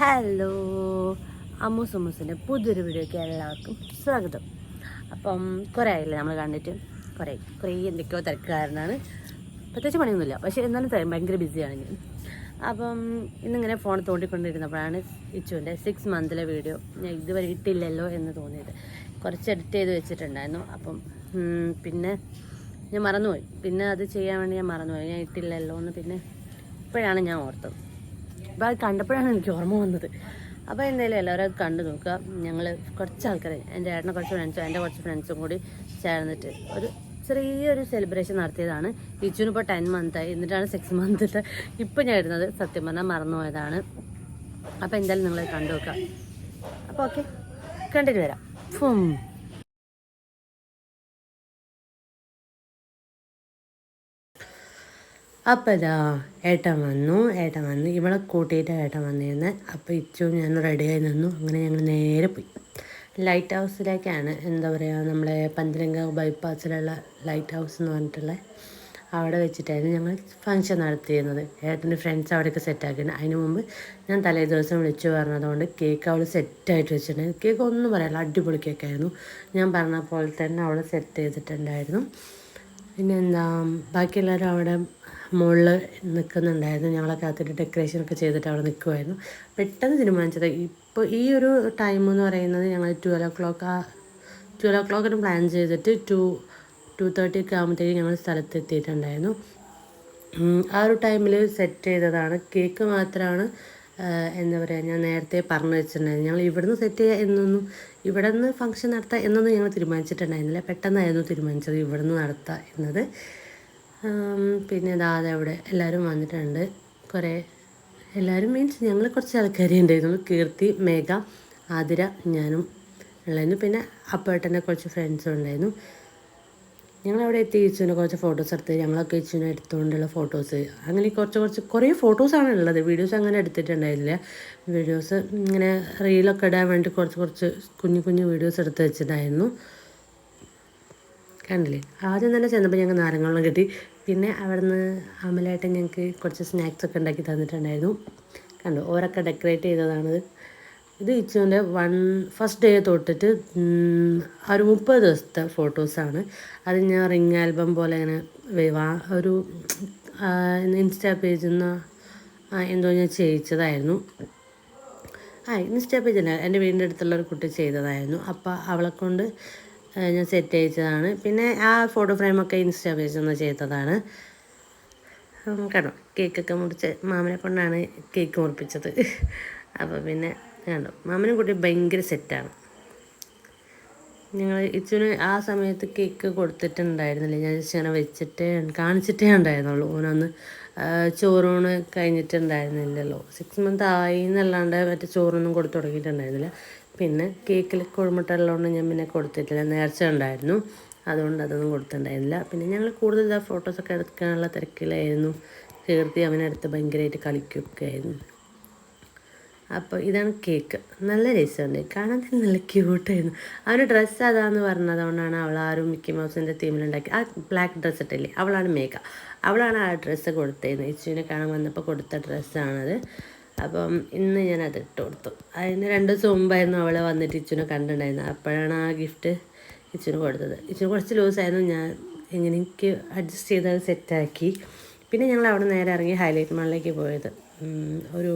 Hello അമ്മൂസ് അമ്മൂസിന്റെ പുതിയൊരു വീഡിയോയ്ക്ക് എല്ലാവർക്കും സ്വാഗതം. അപ്പം കുറേ ആയില്ലേ നമ്മൾ കണ്ടിട്ട്? കുറേ കുറേ എന്തൊക്കെയോ തിരക്കുകാരനാണ് പ്രത്യേകിച്ച് പണിയൊന്നുമില്ല. പക്ഷേ എന്നാലും ഭയങ്കര ബിസിയാണ് ഞാൻ. അപ്പം ഇന്നിങ്ങനെ ഫോൺ തോണ്ടിക്കൊണ്ടിരുന്നപ്പോഴാണ് ഇച്ചുവിന്റെ സിക്സ് മന്തിലെ വീഡിയോ ഞാൻ ഇതുവരെ ഇട്ടില്ലല്ലോ എന്ന് തോന്നിയത്. കുറച്ച് എഡിറ്റ് ചെയ്ത് വെച്ചിട്ടുണ്ടായിരുന്നു. അപ്പം പിന്നെ ഞാൻ മറന്നുപോയി. പിന്നെ അത് ചെയ്യാൻ വേണ്ടി ഞാൻ മറന്നുപോയി. ഞാൻ ഇട്ടില്ലല്ലോ എന്ന് പിന്നെ ഇപ്പോഴാണ് ഞാൻ ഓർത്തത്. അപ്പോൾ അത് കണ്ടപ്പോഴാണ് എനിക്ക് ഓർമ്മ വന്നത്. അപ്പോൾ എന്തായാലും എല്ലാവരും അത് കണ്ടു നോക്കുക. ഞങ്ങൾ കുറച്ച് ആൾക്കാർ എന്റെ ഏട്ടനെ കുറച്ച് ഫ്രണ്ട്സും എന്റെ കുറച്ച് ഫ്രണ്ട്സും കൂടി ചേർന്നിട്ട് ഒരു ചെറിയൊരു സെലിബ്രേഷൻ നടത്തിയതാണ്. ഇച്ചുവിന് ഇപ്പോൾ ടെൻ മന്തായി എന്നിട്ടാണ് സിക്സ് മന്തിട്ട് ഇപ്പം ഞാൻ ഇടുന്നത് സത്യം പറഞ്ഞാൽ മറന്നുപോയതാണ്. അപ്പോൾ എന്തായാലും നിങ്ങൾ കണ്ടു നോക്കുക. അപ്പോൾ ഓക്കെ കണ്ടിട്ട് വരാം. അപ്പോൾ ഇതാ ഏട്ടൻ വന്നു. ഏട്ടൻ വന്നു ഇവളെ കൂട്ടിയിട്ട് ഏട്ടൻ വന്നിരുന്നു. അപ്പോൾ ഇച്ചു ഞാൻ റെഡിയായി നിന്നു. അങ്ങനെ ഞങ്ങൾ നേരെ പോയി. ലൈറ്റ് ഹൗസിലേക്കാണ് എന്താ പറയുക നമ്മളെ പന്തലങ്ക ബൈപ്പാസിലുള്ള ലൈറ്റ് ഹൗസ് എന്ന് പറഞ്ഞിട്ടുള്ള അവിടെ വെച്ചിട്ടായിരുന്നു ഞങ്ങൾ ഫങ്ഷൻ നടത്തിയിരുന്നത്. ഏട്ടന്റെ ഫ്രണ്ട്സ് അവിടെയൊക്കെ സെറ്റാക്കിയിരുന്നു അതിന് മുമ്പ് ഞാൻ തലേ ദിവസം വിളിച്ചു പറഞ്ഞതുകൊണ്ട് കേക്ക് അവൾ സെറ്റായിട്ട് വെച്ചിട്ടുണ്ടായിരുന്നു. കേക്ക് ഒന്നും പറയാനില്ല. അടിപൊളി കേക്കായിരുന്നു ഞാൻ പറഞ്ഞ പോലെ തന്നെ അവൾ സെറ്റ് ചെയ്തിട്ടുണ്ടായിരുന്നു. പിന്നെ എന്താ ബാക്കി എല്ലാവരും അവിടെ മുകളിൽ നിൽക്കുന്നുണ്ടായിരുന്നു ഞങ്ങളെ ഡെക്കറേഷൻ ഒക്കെ ചെയ്തിട്ട് അവിടെ നിൽക്കുമായിരുന്നു പെട്ടെന്ന് തീരുമാനിച്ചത്. ഇപ്പോൾ ഈ ഒരു ടൈം എന്ന് പറയുന്നത് ഞങ്ങൾ ട്വൽവ് ഓ ക്ലോക്ക് ആ ട്വൽവ് ഓ ക്ലോക്കിന് പ്ലാൻ ചെയ്തിട്ട് ടു ടു തേർട്ടി ഒക്കെ ആകുമ്പോഴത്തേക്കും ഞങ്ങൾ സ്ഥലത്ത് എത്തിയിട്ടുണ്ടായിരുന്നു. ആ ഒരു ടൈമിൽ സെറ്റ് ചെയ്തതാണ്. കേക്ക് മാത്രമാണ് എന്താ പറയുക ഞാൻ നേരത്തെ പറഞ്ഞു വെച്ചിട്ടുണ്ടായിരുന്നു. ഞങ്ങൾ ഇവിടുന്ന് സെറ്റ് ചെയ്യുക എന്നൊന്നും ഇവിടെ നിന്ന് ഫംഗ്ഷൻ നടത്താം എന്നൊന്നും ഞങ്ങൾ തീരുമാനിച്ചിട്ടുണ്ടായിരുന്നില്ല. പെട്ടെന്നായിരുന്നു തീരുമാനിച്ചത് ഇവിടെ നിന്ന് നടത്താം എന്നത്. പിന്നെ ദാദ അവിടെ എല്ലാവരും വന്നിട്ടുണ്ട്. കുറേ എല്ലാവരും മീൻസ് ഞങ്ങൾ കുറച്ച് ആൾക്കാരെ ഉണ്ടായിരുന്നു കീർത്തി മേഘ ആതിര ഞാനും ഉള്ളായിരുന്നു. പിന്നെ അപ്പേട്ടന്റെ കുറച്ച് ഫ്രണ്ട്സും ഉണ്ടായിരുന്നു. ഞങ്ങളവിടെ എത്തി ഇച്ചുവിനെ കുറച്ച് ഫോട്ടോസ് എടുത്ത് ഞങ്ങളൊക്കെ ഇച്ചുവിനെ എടുത്തുകൊണ്ടുള്ള ഫോട്ടോസ് അങ്ങനെ കുറച്ച് കുറച്ച് കുറേ ഫോട്ടോസാണ് ഉള്ളത്. വീഡിയോസ് അങ്ങനെ എടുത്തിട്ടുണ്ടായില്ല. വീഡിയോസ് ഇങ്ങനെ റീലൊക്കെ ഇടാൻ വേണ്ടി കുറച്ച് കുറച്ച് കുഞ്ഞു കുഞ്ഞു വീഡിയോസ് എടുത്ത് വെച്ചിട്ടുണ്ടായിരുന്നു. കണ്ടില്ലേ? ആദ്യം തന്നെ ചെന്നപ്പോൾ ഞങ്ങൾക്ക് നാരങ്ങളും കിട്ടി. പിന്നെ അവിടുന്ന് അമലായിട്ട് ഞങ്ങൾക്ക് കുറച്ച് സ്നാക്സ് ഒക്കെ ഉണ്ടാക്കി തന്നിട്ടുണ്ടായിരുന്നു. കണ്ടു? ഓരൊക്കെ ഡെക്കറേറ്റ് ചെയ്തതാണിത്. ഇത് ഇച്ചുവിന്റെ വൺ ഫസ്റ്റ് ഡേ തൊട്ടിട്ട് ഒരു മുപ്പത് ദിവസത്തെ ഫോട്ടോസാണ് അത് ഞാൻ റിങ് ആൽബം പോലെ ഇങ്ങനെ ഒരു ഇൻസ്റ്റാ പേജിൽ നിന്ന് എന്തോ ഞാൻ ചെയ്യിച്ചതായിരുന്നു. ആ ഇൻസ്റ്റാ പേജല്ല എന്റെ വീടിന്റെ അടുത്തുള്ള ഒരു കുട്ടി ചെയ്തതായിരുന്നു. അപ്പോൾ അവളെ കൊണ്ട് ഞാൻ സെറ്റ് ചെയ്യിച്ചതാണ്. പിന്നെ ആ ഫോട്ടോ ഫ്രെയിമൊക്കെ ഇൻസ്റ്റാ പേജിൽ നിന്ന് ചെയ്തതാണ്. കണ്ടോ കേക്കൊക്കെ മുറിച്ച് മാമനെ കൊണ്ടാണ് കേക്ക് മുറിപ്പിച്ചത്. അപ്പോൾ പിന്നെ കണ്ടോ? മാമനും കുട്ടി ഭയങ്കര സെറ്റാണ് ഞങ്ങൾ ഇച്ചുന് ആ സമയത്ത് കേക്ക് കൊടുത്തിട്ടുണ്ടായിരുന്നില്ല. ഞാൻ ജസ്റ്റ് അങ്ങനെ വെച്ചിട്ടേ കാണിച്ചിട്ടേ ഉണ്ടായിരുന്നുള്ളൂ. ഓനൊന്ന് ചോറൂണ് കഴിഞ്ഞിട്ടുണ്ടായിരുന്നില്ലല്ലോ. സിക്സ് മന്ത് ആയി എന്നല്ലാണ്ട് മറ്റേ ചോറൊന്നും കൊടുത്തു തുടങ്ങിയിട്ടുണ്ടായിരുന്നില്ല. പിന്നെ കേക്കിൽ കുഴമുട്ടുള്ളതുകൊണ്ട് ഞാൻ പിന്നെ കൊടുത്തിട്ടില്ല. നേർച്ച ഉണ്ടായിരുന്നു. അതുകൊണ്ട് അതൊന്നും കൊടുത്തിട്ടുണ്ടായിരുന്നില്ല. പിന്നെ ഞങ്ങൾ കൂടുതൽ ഫോട്ടോസൊക്കെ എടുക്കാനുള്ള തിരക്കിലായിരുന്നു. കീർത്തി അവനടുത്ത് ഭയങ്കരമായിട്ട് കളിക്കുകയൊക്കെ ആയിരുന്നു. അപ്പോൾ ഇതാണ് കേക്ക്. നല്ല രസമുണ്ട്. കാണാൻ തന്നെ നല്ല ക്യൂട്ടായിരുന്നു അവന്റെ ഡ്രസ്സ് അതാന്ന് പറഞ്ഞതുകൊണ്ടാണ് അവൾ ആരും മിക്കി മൗസിന്റെ തീമിലുണ്ടാക്കി ആ ബ്ലാക്ക് ഡ്രസ്സ് ഇട്ടില്ലേ? അവളാണ് മേഘ അവളാണ് ആ ഡ്രസ്സ് കൊടുത്തിരുന്നത് ഇച്ചുവിനെ കാണാൻ വന്നപ്പോൾ കൊടുത്ത ഡ്രസ്സാണത് അപ്പം ഇന്ന് ഞാൻ അത് ഇട്ട് കൊടുത്തു. അതിന് രണ്ട് ദിവസം മുമ്പായിരുന്നു അവൾ വന്നിട്ട് ഇച്ചുവിനെ കണ്ടിട്ടുണ്ടായിരുന്നത്. അപ്പോഴാണ് ആ ഗിഫ്റ്റ് ഇച്ചുവിന് കൊടുത്തത്. ഇച്ചിന് കുറച്ച് ലൂസായിരുന്നു ഞാൻ എങ്ങനെ എനിക്ക് അഡ്ജസ്റ്റ് ചെയ്ത് അത് സെറ്റാക്കി പിന്നെ ഞങ്ങൾ അവിടെ നേരെ ഇറങ്ങി ഹൈലൈറ്റ് മാളിലേക്ക് പോയത്. ഒരു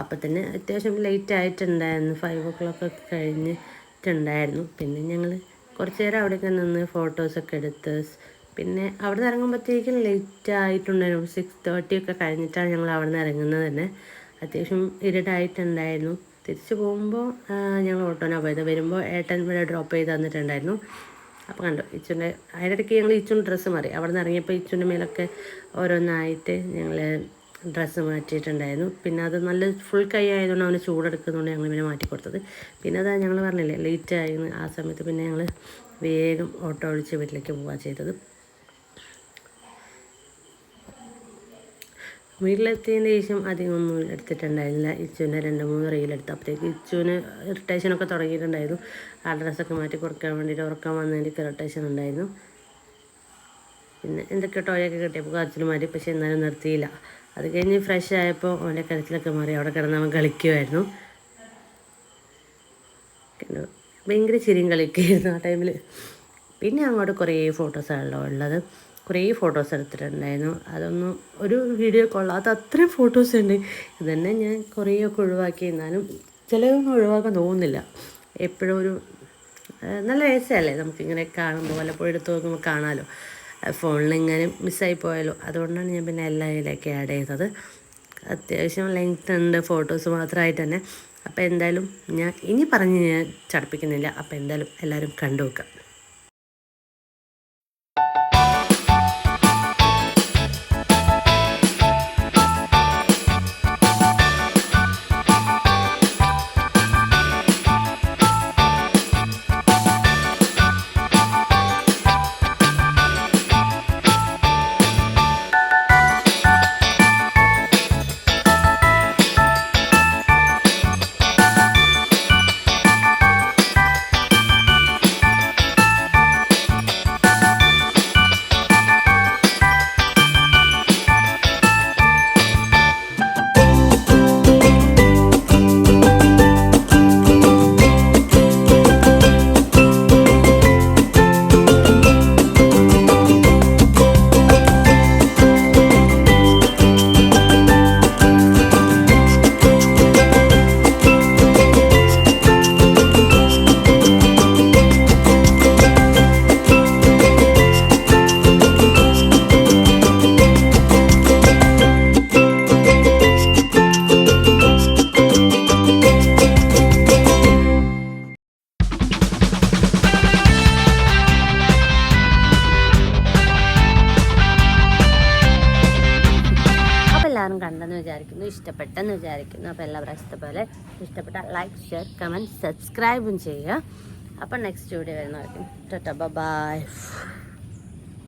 അപ്പം തന്നെ അത്യാവശ്യം ലേറ്റ് ആയിട്ടുണ്ടായിരുന്നു. ഫൈവ് ഓ ക്ലോക്ക് ഒക്കെ കഴിഞ്ഞിട്ടുണ്ടായിരുന്നു. പിന്നെ ഞങ്ങൾ കുറച്ച് നേരം അവിടെയൊക്കെ നിന്ന് ഫോട്ടോസൊക്കെ എടുത്ത് പിന്നെ അവിടെ നിന്ന് ഇറങ്ങുമ്പോഴത്തേക്കും ലേറ്റ് ആയിട്ടുണ്ടായിരുന്നു സിക്സ് തേർട്ടി ഒക്കെ കഴിഞ്ഞിട്ടാണ് ഞങ്ങൾ അവിടെ നിന്ന് ഇറങ്ങുന്നത് തന്നെ. അത്യാവശ്യം ഇരുടായിട്ടുണ്ടായിരുന്നു. തിരിച്ചു പോകുമ്പോൾ ഞങ്ങൾ ഓട്ടോനാണ് പോയത്. വരുമ്പോൾ ഏട്ടൻ ഇവിടെ ഡ്രോപ്പ് ചെയ്ത് തന്നിട്ടുണ്ടായിരുന്നു. അപ്പോൾ കണ്ടു ഇച്ചുന്റെ അതിനിടയ്ക്ക് ഞങ്ങൾ ഇച്ചുന്റെ ഡ്രസ്സ് മാറി. അവിടെ നിന്ന് ഇറങ്ങിയപ്പോൾ ഇച്ചുന്റെ മേലൊക്കെ ഓരോന്നായിട്ട് ഞങ്ങൾ ഡ്രസ്സ് മാറ്റിയിട്ടുണ്ടായിരുന്നു. പിന്നെ അത് നല്ല ഫുൾ കൈ ആയതുകൊണ്ട് അവന് ചൂടെടുക്കുന്നതുകൊണ്ട് ഞങ്ങൾ പിന്നെ മാറ്റി കൊടുത്തത്. പിന്നെ അതാ ഞങ്ങൾ പറഞ്ഞില്ലേ ലേറ്റ് ആയിരുന്നു ആ സമയത്ത് പിന്നെ ഞങ്ങൾ വേഗം ഓട്ടോ വിളിച്ച് വീട്ടിലേക്ക് പോവുക ചെയ്തത്. വീട്ടിലെത്തിയതിന് ശേഷം അധികം ഒന്നും എടുത്തിട്ടുണ്ടായിരുന്നില്ല. ഇച്ചുവിനെ രണ്ട് മൂന്ന് റീലെടുത്ത് അപ്പോഴത്തേക്ക് ഇച്ചുവിന് ഇറിറ്റേഷനൊക്കെ തുടങ്ങിയിട്ടുണ്ടായിരുന്നു. ആ ഡ്രസ്സൊക്കെ മാറ്റി കൊടുക്കാൻ വേണ്ടിയിട്ട് ഉറക്കാൻ വന്നതിന്റെ ഇറിറ്റേഷൻ ഉണ്ടായിരുന്നു. പിന്നെ എന്തൊക്കെ ടോയൊക്കെ കിട്ടിയപ്പോൾ കരച്ചിൽ മാറി പക്ഷെ എന്നാലും നിർത്തിയില്ല. അത് കഴിഞ്ഞ് ഫ്രഷ് ആയപ്പോൾ അവന്റെ കരച്ചിലൊക്കെ മാറി അവിടെ കിടന്ന് അവൻ കളിക്കുമായിരുന്നു ഭയങ്കര ചിരിയും കളിക്കുമായിരുന്നു ആ ടൈമിൽ പിന്നെ അങ്ങോട്ട് കുറേ ഫോട്ടോസാണല്ലോ ഉള്ളത്. കുറേ ഫോട്ടോസ് എടുത്തിട്ടുണ്ടായിരുന്നു. അതൊന്നും ഒരു വീഡിയോ കൊള്ളാത്ത അത്രയും ഫോട്ടോസ് ഉണ്ട്. ഇതന്നെ ഞാൻ കുറേയൊക്കെ ഒഴിവാക്കി. എന്നാലും ചിലതൊന്നും ഒഴിവാക്കാൻ തോന്നുന്നില്ല. എപ്പോഴും ഒരു നല്ല രസമല്ലേ? നമുക്കിങ്ങനെ കാണുമ്പോൾ വല്ലപ്പോഴും എടുത്ത് നോക്കുമ്പോൾ കാണാമല്ലോ ഫോണിൽ ഇങ്ങനെ മിസ്സായി പോയാലോ. അതുകൊണ്ടാണ് ഞാൻ പിന്നെ എല്ലാ ഇതിലേക്ക് ആഡ് ചെയ്തത്. അത്യാവശ്യം ലെങ്ത് ഉണ്ട് ഫോട്ടോസ് മാത്രമായിട്ട് തന്നെ. അപ്പോൾ എന്തായാലും ഞാൻ ഇനി പറഞ്ഞ് ഞാൻ ചടപ്പിക്കുന്നില്ല. അപ്പോൾ എന്തായാലും എല്ലാവരും കണ്ടു നോക്കാം കണ്ടെന്ന് വിചാരിക്കുന്നു ഇഷ്ടപ്പെട്ടെന്ന് വിചാരിക്കുന്നു. അപ്പോൾ എല്ലാ പ്രാവശ്യത്തെ പോലെ ഇഷ്ടപ്പെട്ട ലൈക്ക് ഷെയർ കമന്റ് സബ്സ്ക്രൈബും ചെയ്യുക. അപ്പോൾ നെക്സ്റ്റ് വീഡിയോ വരുന്നതായിരിക്കും. ടാറ്റ ബൈ